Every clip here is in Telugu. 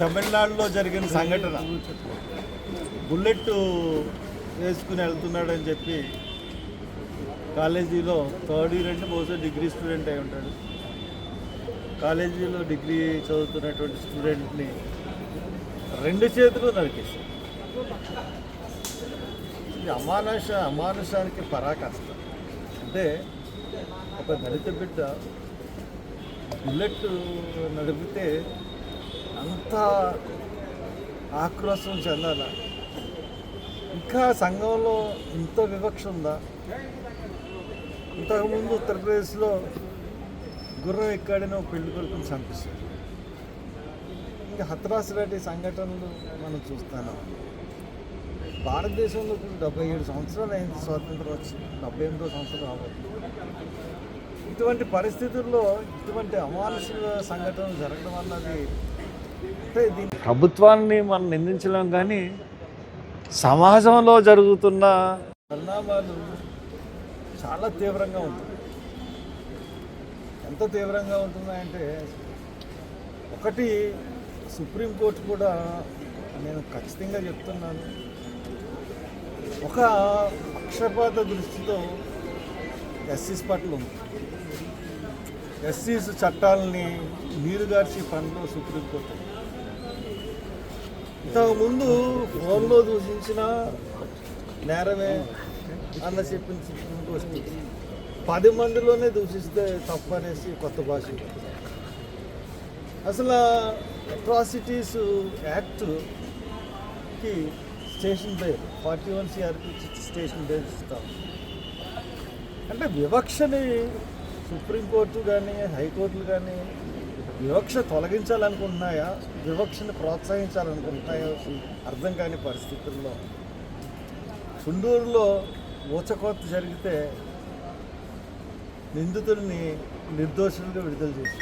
తమిళనాడులో జరిగిన సంఘటన. బుల్లెట్ వేసుకుని వెళ్తున్నాడని చెప్పి కాలేజీలో థర్డ్ ఇయర్ అంటే బహుశా డిగ్రీ స్టూడెంట్ అయి ఉంటాడు. కాలేజీలో డిగ్రీ చదువుతున్నటువంటి స్టూడెంట్ని రెండు చేతులు నరికేశారు ఇది అమానుష అమానుషానికి పరాకాష్ట. అంటే ఒక దళిత బిడ్డ బుల్లెట్ నడిపితే అంత ఆక్రోశం చెందాల? ఇంకా సంఘంలో ఇంత వివక్ష ఉందా? ఇంతకుముందు ఉత్తరప్రదేశ్లో గుర్రం ఎక్కాడని ఒక పెళ్ళి కొడుకుని చంపిస్తారు ఇంకా హత్రాస్ రెడ్డి సంఘటనలు మనం చూస్తాను? భారతదేశంలో ఇప్పుడు డెబ్బై ఏడు సంవత్సరాలు అయింది స్వాతంత్రం వచ్చి డెబ్బై ఎనిమిదో సంవత్సరం రాబోతుంది. ఇటువంటి పరిస్థితుల్లో ఇటువంటి అమానుష సంఘటనలు జరగడం అన్నది అంటే దీని ప్రభుత్వాన్ని మనం నిందించలేం కానీ సమాజంలో జరుగుతున్న పరిణామాలు చాలా తీవ్రంగా ఉంటుంది ఎంత తీవ్రంగా ఉంటున్నాయంటే ఒకటి సుప్రీంకోర్టు కూడా నేను ఖచ్చితంగా చెప్తున్నాను. ఒక పక్షపాత దృష్టితో ఎస్సీస్ పట్ల ఉంది. ఎస్సీస్ చట్టాలని నీరుగార్చి పనిలో సుప్రీంకోర్టు. ఇంతకుముందు ఫోన్లో దూషించిన నేరమే అన్న చెప్పిన సుప్రీంకోర్టు పది మందిలోనే దూషిస్తే తప్పు అనేసి కొత్త భాష. అసలు atrocities యాక్ట్కి station bail forty one CRP station bail ఇస్తాం. అంటే వివక్షని సుప్రీంకోర్టు కానీ హైకోర్టులు కానీ వివక్ష తొలగించాలనుకుంటున్నాయా? వివక్షని ప్రోత్సహించాలనుకుంటున్నాయో? అర్థం కాని పరిస్థితుల్లో. చుండూరులో ఊచకోత జరిగితే నిందితుడిని నిర్దోషులుగా విడుదల చేసి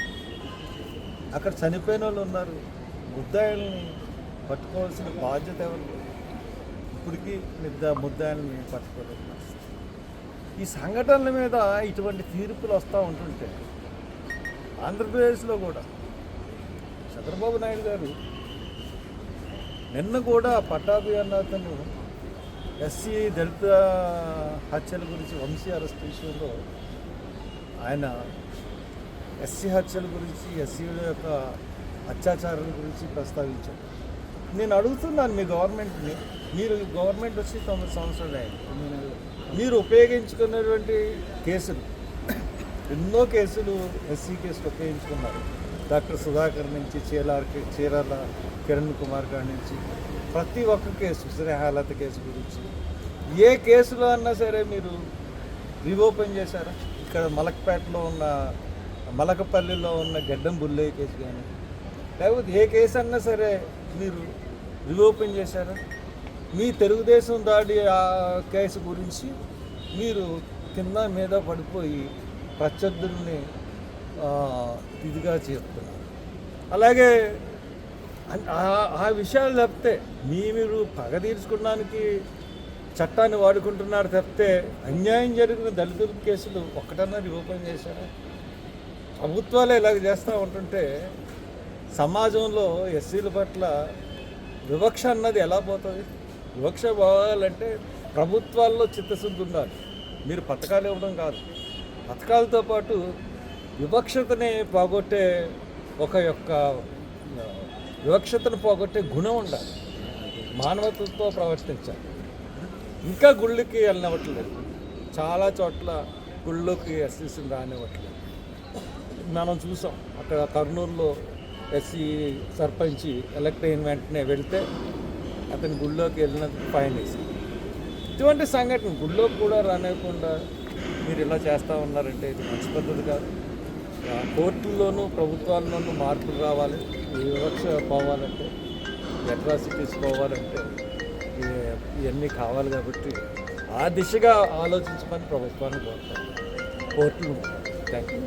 అక్కడ చనిపోయిన వాళ్ళు ఉన్నారు. ముద్దాయిల్ని పట్టుకోవాల్సిన బాధ్యత ఎవరు ఇప్పటికీ నిద్ద ముద్దాయిల్ని పట్టుకోలేదు ఈ సంఘటనల మీద ఇటువంటి తీర్పులు వస్తూ ఉంటుంటే ఆంధ్రప్రదేశ్లో కూడా చంద్రబాబు నాయుడు గారు నిన్న కూడా పట్టాభి అన్న అతను ఎస్సీ దళిత హత్యల గురించి వంశీ అరెస్ట్ విషయంలో ఆయన ఎస్సీ హత్యల గురించి ఎస్సీల యొక్క అత్యాచారాల గురించి ప్రస్తావించారు. నేను అడుగుతున్నాను మీ గవర్నమెంట్ని. మీరు గవర్నమెంట్ వచ్చి తొమ్మిది సంవత్సరాలు అయింది మీరు- ఉపయోగించుకున్నటువంటి కేసులు. ఎన్నో కేసులు ఎస్సీ కేసులు ఉపయోగించుకున్నారు. డాక్టర్ సుధాకర్ నుంచి చీలార్ చీరాల కిరణ్ కుమార్ గారి నుంచి ప్రతి ఒక్క కేసు స్నేహాలత కేసు గురించి. ఏ కేసులో అన్నా సరే మీరు రీఓపెన్ చేశారా? ఇక్కడ మలక్పేటలో ఉన్న మలకపల్లిలో ఉన్న గడ్డం బుల్లయ్య కేసు కానీ లేకపోతే ఏ కేసు అన్నా సరే మీరు రీఓపెన్ చేశారా? మీ తెలుగుదేశం దాడి ఆ కేసు గురించి మీరు కింద మీద పడిపోయి ప్రత్యర్థుల్ని ఇదిగా చేస్తున్నారు అలాగే ఆ- విషయాలు తప్పితే మీ మీరు పగ తీర్చుకోవడానికి చట్టాన్ని వాడుకుంటున్నారు తప్పితే అన్యాయం జరిగిన దళితుల కేసులు ఒక్కటన్నా రూపం చేశారా? ప్రభుత్వాలు ఇలాగ చేస్తూ ఉంటుంటే సమాజంలో ఎస్సీల పట్ల వివక్ష అన్నది ఎలా పోతుంది? వివక్ష పోవాలంటే ప్రభుత్వాల్లో చిత్తశుద్ధి ఉండాలి. మీరు పథకాలు ఇవ్వడం కాదు. పథకాలతో పాటు వివక్షతని పోగొట్టే ఒక యొక్క వివక్షతను పోగొట్టే గుణం ఉండాలి. మానవతతో ప్రవర్తించాలి. ఇంకా గుళ్ళకి వెళ్ళనివ్వట్లేదు. చాలా చోట్ల గుళ్ళకి ఎస్సీసీని రానివ్వట్లేదు. మనం చూసాం. అక్కడ కర్నూలులో ఎస్సీ సర్పంచి ఎలక్ట్ అయిన వెంటనే వెళ్తే అతని గుళ్ళోకి వెళ్ళిన ఫైన్ వేసి ఇటువంటి సంఘటన గుళ్ళోకి కూడా రానివ్వకుండా మీరు ఇలా చేస్తూ ఉన్నారంటే ఇది మంచి పద్ధతి కాదు. కోర్టుల్లోనూ ప్రభుత్వాల్లోనూ మార్పులు రావాలి వివక్ష పోవాలంటే అట్రాసిటీస్ పోవాలంటే ఇవన్నీ కావాలి కాబట్టి ఆ దిశగా ఆలోచించమని ప్రభుత్వాన్ని కోరుతాను. కోర్టులు థ్యాంక్ యూ